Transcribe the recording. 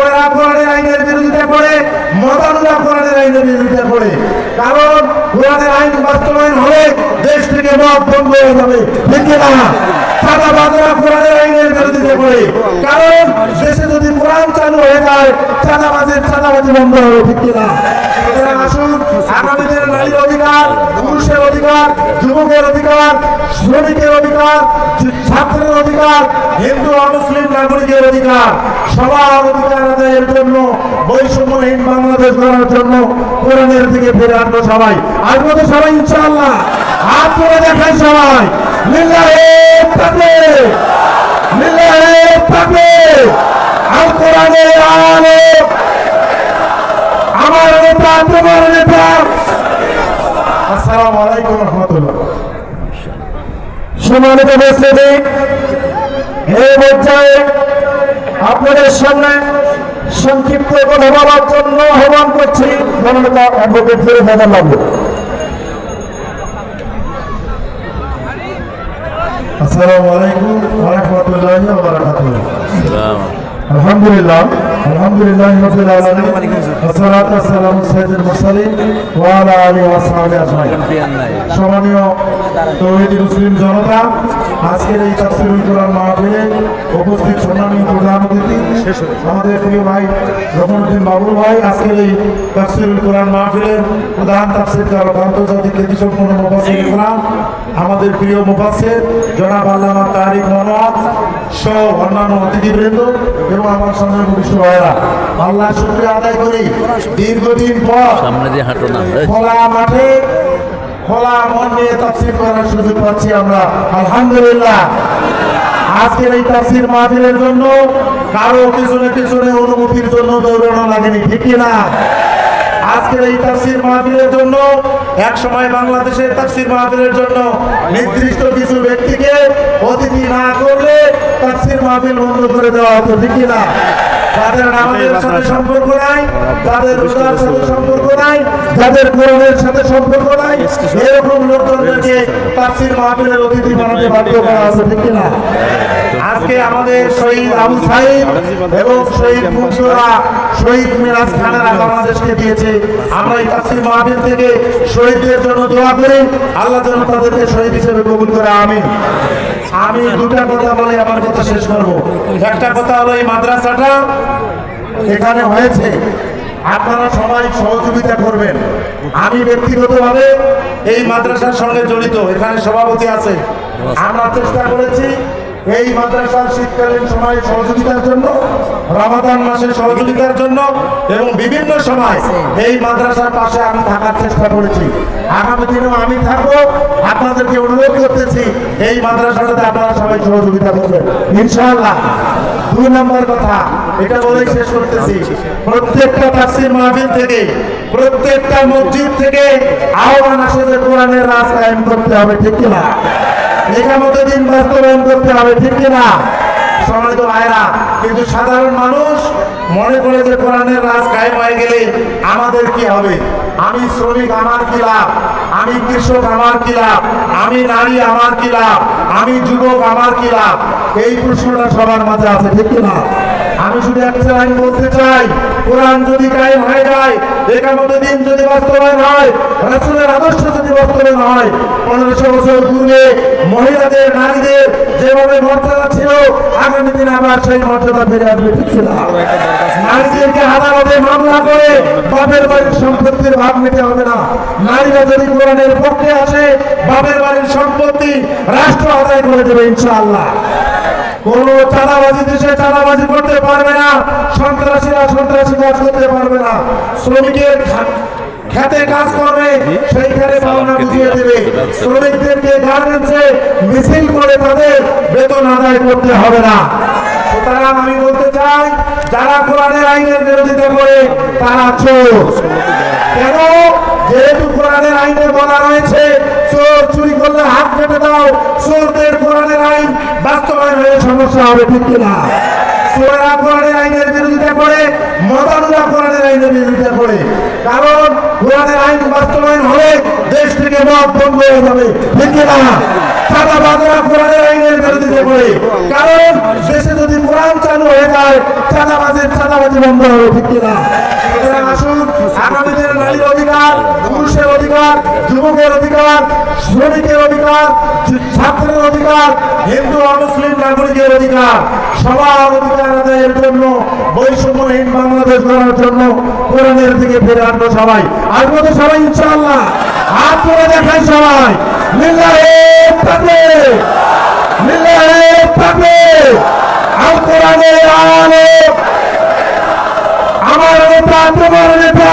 সোয়েরা কোরআনের আইনের বিরোধিতা করে মতানুরা কোরআনের কারণ কোরআনের আইন বাস্তবায়ন হলে দেশ থেকে মত বন্ধ হয়ে যাবে। ঠিক না সাদা বাজারা কোরআনের আইনের বিরোধিতা করে কারণ দেশে যদি কোরআন চালু হয়ে যায়, চাঁদাবাজির চাঁদাবাজি বন্ধ হবে। ঠিক না অধিকার, যুবকের অধিকার, শ্রমিকের অধিকার, ছাত্রের অধিকার, হিন্দু অমুসলিম নাগরিকের অধিকার, সবার অধিকার আদায়ের জন্য, বৈষম্যহীন বাংলাদেশ গড়ার জন্য কোরআনের দিকে ফিরে আসব সবাই। আসব তো সবাই, ইনশাআল্লাহ। হাত করে দেখাই সবাই। আমার নেতা আপনাদের সামনে সংক্ষিপ্ত কথা বলার জন্য আহ্বান করছি আসসালামু আলাইকুম ওয়া রাহমাতুল্লাহি ওয়া বারাকাতুহু। আলহামদুলিল্লাহ আলহামদুলিল্লাহ, রাব্বিল আলামিন। ওয়াসসালাতু ওয়াসসালামু সাইয়েদুল মুরসালিন ওয়া আলা আলিহি ওয়া সাহবিহি আজমাইন। সম্মানীয় তৌহিদি মুসলিম জনতা, আজকের এই তাফসীরুল কোরআন মাহফিলে উপস্থিত সম্মানীয় প্রধান অতিথি আমাদের প্রিয় ভাই রহমউদ্দিন বাবুল ভাই আজকের এই তাফসীরুল কোরআন মাহফিলের প্রধান তাফসীরকার আন্তর্জাতিক খ্যাতিসম্পন্ন মুফাসসির ইকরাম আমাদের প্রিয় মুফাসসির জনাব আল্লামা তারিক মনোয়ার সহ অন্যান্য অতিথিবৃন্দ এবং আমার সঙ্গে ঘনিষ্ঠ ভাইরা আল্লাহ শুক্রিয়া আদায় করি। দীর্ঘদিন পর সামনে দিয়ে হাঁটো না খোলা মাঠে খোলা মন নিয়ে তাফসীর করার সুযোগ পাচ্ছি আমরা। আলহামদুলিল্লাহ। আজকের এই তাফসির মাহফিলের জন্য কারও পিছনে পিছনে অনুমতির জন্য দৌড়ানো লাগেনি, ঠিক না আজকের এই তাফসির মাহফিলের জন্য এক সময় বাংলাদেশের তাফসির মাহফিলের জন্য নির্দিষ্ট কিছু ব্যক্তিকে অতিথি না করলে তাফসির মাহফিল বন্ধ করে দেওয়া হতো, ঠিক না যাদের নামাজের সাথে সম্পর্ক নাই যাদের রোজার সাথে সম্পর্ক নাই যাদের কোরআনের সাথে সম্পর্ক নাই। এরকম লোকজনদেরকে তাফসীর মাহফিলের অতিথি বানাতে বাধ্য করা আছে ঠিক না? আজকে আমাদের শহীদ আবু সাইদ এবং শহীদ মুক্তরা শহীদ মিরাজ খানেরা বাংলাদেশকে দিয়েছে। আমরা এই তাফসীর মাহফিল থেকে শহীদদের জন্য দোয়া করি। আল্লাহ যেন তাদেরকে শহীদ হিসেবে কবুল করে আমিন। আমি দুটা কথা বলে আমার কথা শেষ করব। একটা কথা হলো এই মাদ্রাসাটা এখানে হয়েছে। আপনারা সবাই সহযোগিতা করবেন। আমি ব্যক্তিগতভাবে এই মাদ্রাসার সঙ্গে জড়িত। এখানে সভাপতি আছে। আমরা চেষ্টা করেছি এই মাদ্রাসার শীতকালীন সময় সহযোগিতার জন্য, রমাদান মাসে সহযোগিতার জন্য এবং বিভিন্ন সময় এই মাদ্রাসার পাশে আমি থাকার চেষ্টা করেছি। আগামী দিনেও আমি থাকব। আপনাদেরকে অনুরোধ করতেছি, এই মাদ্রাসাটাতে আপনারা সবাই সহযোগিতা করবেন। ইনশাআল্লাহ। দুই নম্বর কথা, এটা বলেই শেষ করতেছি। প্রত্যেকটা তাফসীর মাহফিল থেকে, প্রত্যেকটা মসজিদ থেকে আহ্বান আসে যে কোরআনের রাজ করতে হবে, ঠিক কিনা? একামতে দিন বাস্তবায়ন করতে হবে, ঠিক কিনা? সম্মানিত ভাইরা কিন্তু সাধারণ মানুষ মনে করে যে কোরআনের রাজ কায়েম হয়ে গেলে আমাদের কি হবে? আমি শ্রমিক, আমার কি লাভ? আমি কৃষক, আমার কি লাভ? আমি নারী, আমার কি লাভ? আমি যুবক, আমার কি লাভ? এই প্রশ্নটা সবার মাঝে আছে, ঠিক কিনা? আমি শুধু একটা লাইন বলতে চাই কোরআন যদি কায়েম হয়ে যায়, একামত দিন যদি বাস্তবায়ন হয়, রাসূলের আদর্শ যদি বাস্তবায়ন হয়, পনেরোশো বছর পূর্বে মহিলাদের, নারীদের যেভাবে মর্যাদা ছিল, আগামী দিন আবার সেই মর্যাদা ফিরে আসবে, ঠিক ছিল? নারীদেরকে আদালতে মামলা করে বাপের বাড়ির সম্পত্তির ভাগ নিতে হবে না। নারীরা যদি কোরআনের পক্ষে আসে, বাপের বাড়ির সম্পত্তি রাষ্ট্র আদায় করে দেবে, ইনশাআল্লাহ। কোন চাঁদাবাজি দেশে চাঁদাবাজি করতে পারবে না। সন্ত্রাসীরা সন্ত্রাসী কাজ করতে পারবে না। শ্রমিকের খেতে কাজ করবে সেইখানে পাওনা বুঝিয়ে দেবে। শ্রমিকদেরকে গার্মেন্টসে মিছিল করে তাদের বেতন আদায় করতে হবে না। সুতরাং আমি বলতে চাই, যারা কোরআনের আইনের বিরোধিতা করে, তারা চোর। কেন? যেহেতু কোরআনের আইনে বলা রয়েছে, চোর চুরি করলে হাত কেটে দাও, চোরদের কোরআনের আইন বাস্তবায়ন হয়ে সমস্যা হবে ঠিক কিনা? চোরেরা কোরআনের আইনের বিরোধিতা করে মতানুরা কোরআনের আইনের বিরোধিতা করে। কারণ কোরআনের আইন বাস্তবায়ন হলে দেশ থেকে মত বন্ধ হয়ে যাবে, ঠিক না সাদা চাঁদাবাজির চাঁদাবাজি বন্ধ হবে, ঠিক না সুতরাং আসুন আগামী দিনের নারীর অধিকার পুরুষের অধিকার, যুবকের অধিকার, শ্রমিকের অধিকার, ছাত্রের অধিকার, হিন্দু অমুসলিম নাগরিকের অধিকার, সবার অধিকার আদায়ের জন্য, বৈষম্যহীন বাংলাদেশ গড়ার জন্য কোরআনের দিকে ফিরে আসব সবাই। আসব তো সবাই, ইনশাআল্লাহ। হাত তুলে দেখাই সবাই। লিল্লাহে তাকবীর। আমার নেতা, তোমার নেতা